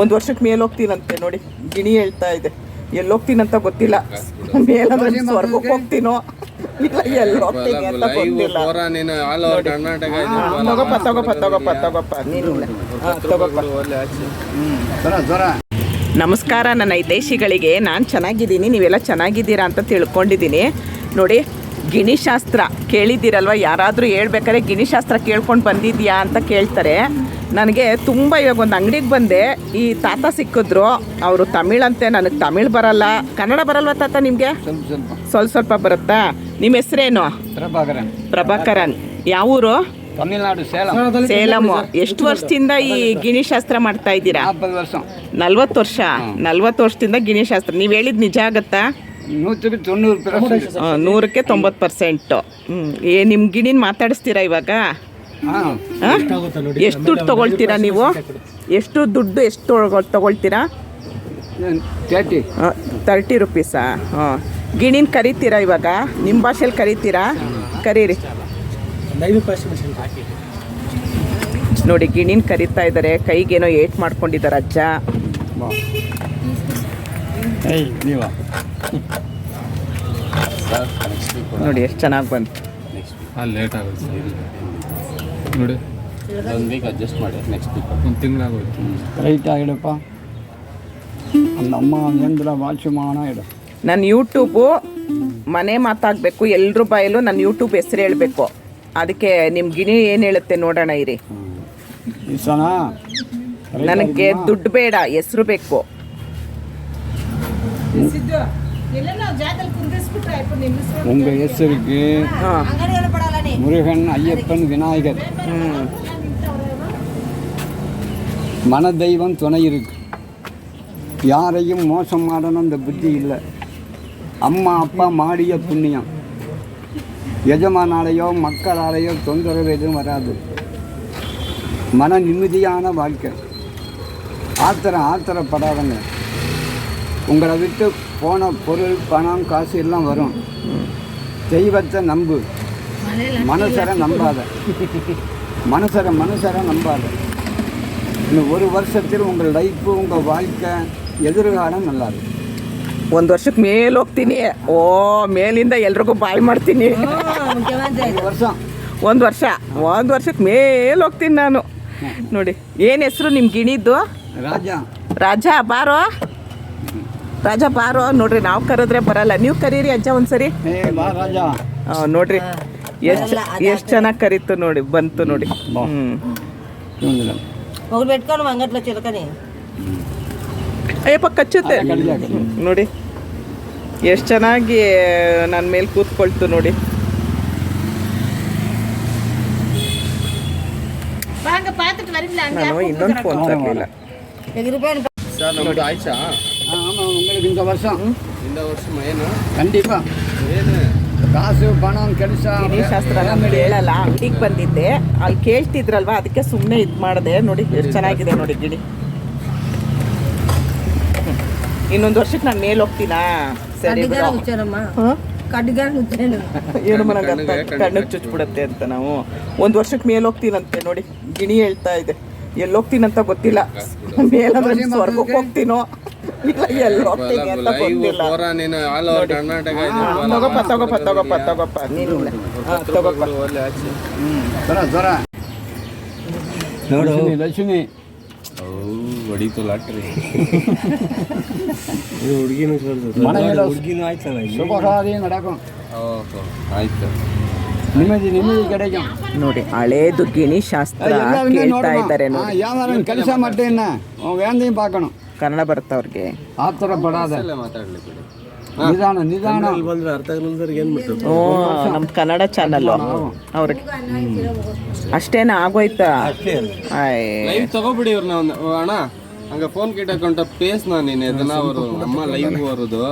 ಒಂದು ವರ್ಷಕ್ಕೆ ಮೇಲೆ ಹೋಗ್ತೀನಂತೆ ನೋಡಿ ಗಿಣಿ ಹೇಳ್ತಾ ಇದೆ. ಎಲ್ಲಿ ಹೋಗ್ತೀನಂತ ಗೊತ್ತಿಲ್ಲ. ಮೇಲಂದ್ರೆ ಸ್ವರ್ಗಕ್ಕೆ ಹೋಗ್ತೀನೋ? ಇಲ್ಲ ಎಲ್ಲಿ ಹೋಗ್ತೀನಿ ಅಂತ ಗೊತ್ತಿಲ್ಲ. ತಗೋಪ್ಪ ತಗೋಪ್ಪ ತಗೋಪ್ಪ ತಗೋಪ್ಪ. ನೀನು ಹಾ, ತಗೋಪ್ಪ. ನಮಸ್ಕಾರ ನನ್ನ ಹಿತೈಷಿಗಳಿಗೆ ನಾನು ಚೆನ್ನಾಗಿದ್ದೀನಿ. ನೀವೆಲ್ಲ ಚೆನ್ನಾಗಿದ್ದೀರಾ ಅಂತ ತಿಳ್ಕೊಂಡಿದ್ದೀನಿ. ನೋಡಿ ಗಿಣಿಶಾಸ್ತ್ರ ಕೇಳಿದ್ದೀರಲ್ವ? ಯಾರಾದರೂ ಹೇಳ್ಬೇಕಾದ್ರೆ ಗಿಣಿಶಾಸ್ತ್ರ ಕೇಳ್ಕೊಂಡು ಬಂದಿದ್ಯಾ ಅಂತ ಕೇಳ್ತಾರೆ. ನನಗೆ ತುಂಬ ಇವಾಗ ಒಂದು ಅಂಗಡಿಗೆ ಬಂದೆ. ಈ ತಾತ ಸಿಕ್ಕಿದ್ರು. ಅವರು ತಮಿಳಂತೆ ನನಗೆ ತಮಿಳು ಬರಲ್ಲ. ಕನ್ನಡ ಬರಲ್ವ ತಾತ ನಿಮಗೆ? ಸ್ವಲ್ಪ ಸ್ವಲ್ಪ. ಬರುತ್ತಾ? ನಿಮ್ಮ ಹೆಸರೇನು? ಪ್ರಭಾಕರನ್. ಪ್ರಭಾಕರನ್. ಯಾವ ಊರು? ತಮಿಳ್ನಾಡು ಸೇಲಂ. ಎಷ್ಟು ವರ್ಷದಿಂದ ಈ ಗಿಣಿಶಾಸ್ತ್ರ ಮಾಡ್ತಾ ಇದ್ದೀರಾ? ನಲ್ವತ್ತು ವರ್ಷ. ನಲ್ವತ್ತು ವರ್ಷದಿಂದ ಗಿಣಿಶಾಸ್ತ್ರ. ನೀವು ಹೇಳಿದ ನಿಜ ಆಗತ್ತಾ? ತೊಣ್ಣೂರು ನೂರಕ್ಕೆ ತೊಂಬತ್ತು ಪರ್ಸೆಂಟು. ಏ ನಿಮ್ಮ ಗಿಣಿನ ಮಾತಾಡಿಸ್ತೀರಾ ಇವಾಗ? ಹಾಂ. ಎಷ್ಟು ದುಡ್ಡು ತಗೊಳ್ತೀರಾ ನೀವು? ಎಷ್ಟು ದುಡ್ಡು ಎಷ್ಟು ತಗೊಳ್ತೀರಾ? ತರ್ಟಿ. ತರ್ಟಿ ರುಪೀಸಾ? ಹಾಂ. ಗಿಣಿನ ಕರಿತೀರಾ ಇವಾಗ? ನಿಮ್ಮ ಭಾಷೆಯಲ್ಲಿ ಕರಿತೀರಾ? ಕರೀರಿ. ನೋಡಿ ಗಿಣಿನ ಕರಿತಾ ಇದ್ದಾರೆ ಕೈಗೇನೋ ಏಟ್ ಮಾಡ್ಕೊಂಡಿದ್ದಾರೆ ಅಜ್ಜ. ನೋಡಿ ಎಷ್ಟು ಚೆನ್ನಾಗಿ ಬಂತು. ಅಲ್ಲಿ ಲೇಟ್ ಆಗುತ್ತೆ ನೋಡಿ. ಒಂದು ವೀಕ್ ಅಡ್ಜಸ್ಟ್ ಮಾಡಿ ನೆಕ್ಸ್ಟ್ ವೀಕ್ ಒಂದು ತಿಂಗಳಾಗೋಯ್ತು. ರೈಟ್ ಆಗಿಡಪ್ಪ ನಮ್ಮ ಹೆಂಗಿಲ್ಲ ವಾಚ್ ಮಾಡೋಣ ಇಡು. ನನ್ನ ಯೂಟ್ಯೂಬು ಮನೆ ಮಾತಾಗಬೇಕು ಎಲ್ಲರ ಬಾಯಲ್ಲೂ ನನ್ನ ಯೂಟ್ಯೂಬ್ ಹೆಸರು ಹೇಳಬೇಕು. ಅದಕ್ಕೆ ನಿಮ್ಮ ಗಿಣಿ ಏನು ಹೇಳುತ್ತೆ ನೋಡೋಣ ಇರಿ. ನನಗೆ ದುಡ್ಡು ಬೇಡ ಹೆಸರು ಬೇಕು. உங்கள் எஸ்ஸருக்கு முருகன் ஐயப்பன் விநாயகர். மன தெய்வம் துணை இருக்கு. யாரையும் மோசம் ஆடணும் இந்த புத்தி இல்லை. அம்மா அப்பா மாடிய புண்ணியம். எஜமானாலேயோ மக்களாலேயோ தொந்தரவு எதுவும் வராது. மன நிம்மதியான வாழ்க்கை. ஆத்திரம் ஆத்திரப்படாதங்க. உங்களை விட்டு போன பொருள் பணம் காசு எல்லாம் வரும் தெய்வத்தை நம்பு மனசரை நம்பாத மனசரை மனசரை நம்பாத இன்னும் ஒரு வருஷத்தில் உங்கள் லைஃப்பு உங்கள் வாழ்க்கை எதிர்காலம் நல்லா இருக்கும் ಒಂದು ವರ್ಷಕ್ಕೆ ಮೇಲೆ ಹೋಗ್ತೀನಿ ಓ ಮೇಲಿಂದ ಎಲ್ರಿಗೂ ಬಾಯ್ ಮಾಡ್ತೀನಿ ஒரு வருஷம் ಒಂದು ವರ್ಷ ಒಂದು ವರ್ಷಕ್ಕೆ ಮೇಲೆ ಹೋಗ್ತೀನಿ ನಾನು ನೋಡಿ ಏನು ಹೆಸರು ನಿಮ್ಮ ಗಿಣಿದ್ದು ராஜா ರಾಜ ಬಾರೋ ರಾಜ ಬಾರು ನೋಡ್ರಿ ನಾವು ಕರೆದ್ರೆ ಬರಲ್ಲ. ನೀವು ಕರೀರಿ ಅಜ್ಜ ಒಂದ್ಸರಿ. ನೋಡ್ರಿ. ಎಷ್ಟ್ ಎಷ್ಟು ಚೆನ್ನಾಗಿ ಕರೀತು ನೋಡಿ ಬಂತು ನೋಡಿ. ಅಯ್ಯಪ್ಪ ಕಚ್ಚುತ್ತೆ. ನೋಡಿ. ಎಷ್ಟು ಚೆನ್ನಾಗಿ ನನ್ನ ಮೇಲೆ ಕೂತ್ಕೊಳ್ತು ನೋಡಿ. ನಾನು ಇನ್ನೊಂದು ಫೋನ್ ತರಲಿಲ್ಲ. ಕಾಸು ಬಣ ಕೆಲಸ ಶಾಸ್ತ್ರ ಹೇಳಲ್ಲ. ಅಂಗಡಿಗೆ ಬಂದಿದ್ದೆ. ಅಲ್ಲಿ ಕೇಳ್ತಿದ್ರಲ್ವಾ? ಅದಕ್ಕೆ ಸುಮ್ಮನೆ ಇದು ಮಾಡಿದೆ. ನೋಡಿ ಎಷ್ಟು ಚೆನ್ನಾಗಿದೆ ನೋಡಿ ಗಿಡಿ. ಇನ್ನೊಂದು ವರ್ಷಕ್ಕೆ ನಾನು ಮೇಲೆ ಹೋಗ್ತೀನಾ? ಸರಿ ಏನು ಮನಗ ಚುಚ್ಬಿಡುತ್ತೆ ಅಂತ ನಾವು. ಒಂದು ವರ್ಷಕ್ಕೆ ಮೇಲೆ ಹೋಗ್ತೀನಂತೆ ನೋಡಿ. ಗಿಣಿ ಹೇಳ್ತಾ ಇದೆ. ಎಲ್ಲಿ ಹೋಗ್ತೀನಂತ ಗೊತ್ತಿಲ್ಲ. ಮೇಲೆ ಹೋಗ್ತೀನೋ? ಲಕ್ಷ್ಮಿ ಲಾಟ್ರಿ. ಹುಡುಗಿನೂ ಹುಡುಗಿನೂ ಆಯ್ತು. ಕಡೆಗೆ ನೋಡಿ ಹಳೇದು ಗಿಣಿ ಶಾಸ್ತ್ರ ಕೇಳ್ತಾ ಇದ್ದಾರೆ ನೋಡಿ. ಕೆಲಸ ಪಾಕಣ ಕನ್ನಡ ಬರುತ್ತಾ ಅವ್ರಿಗೆ ಆ ತರ ಬಡಾದ. ನಿಧಾನ ನಿಧಾನ. ಓ ನಮ್ಮ ಕನ್ನಡ ಚಾನಲ್ ಅವ್ರಿಗೆ. ಅಷ್ಟೇನ ಆಗೋಯ್ತಾ? ಲೈವ್ ತಗೋಬಿಡಿ ಇವ್ರನ್ನ ಒಂದು. ಅಣ್ಣ ಹಂಗ ಫೋನ್ ಕಿಟ್ಟ ಹಾಕೊಂಡ ಪೇಸ್ ನಾನು ಅದನ್ನ ಅವರು ನಮ್ಮ ಲೈವ್ ಬರೋದು.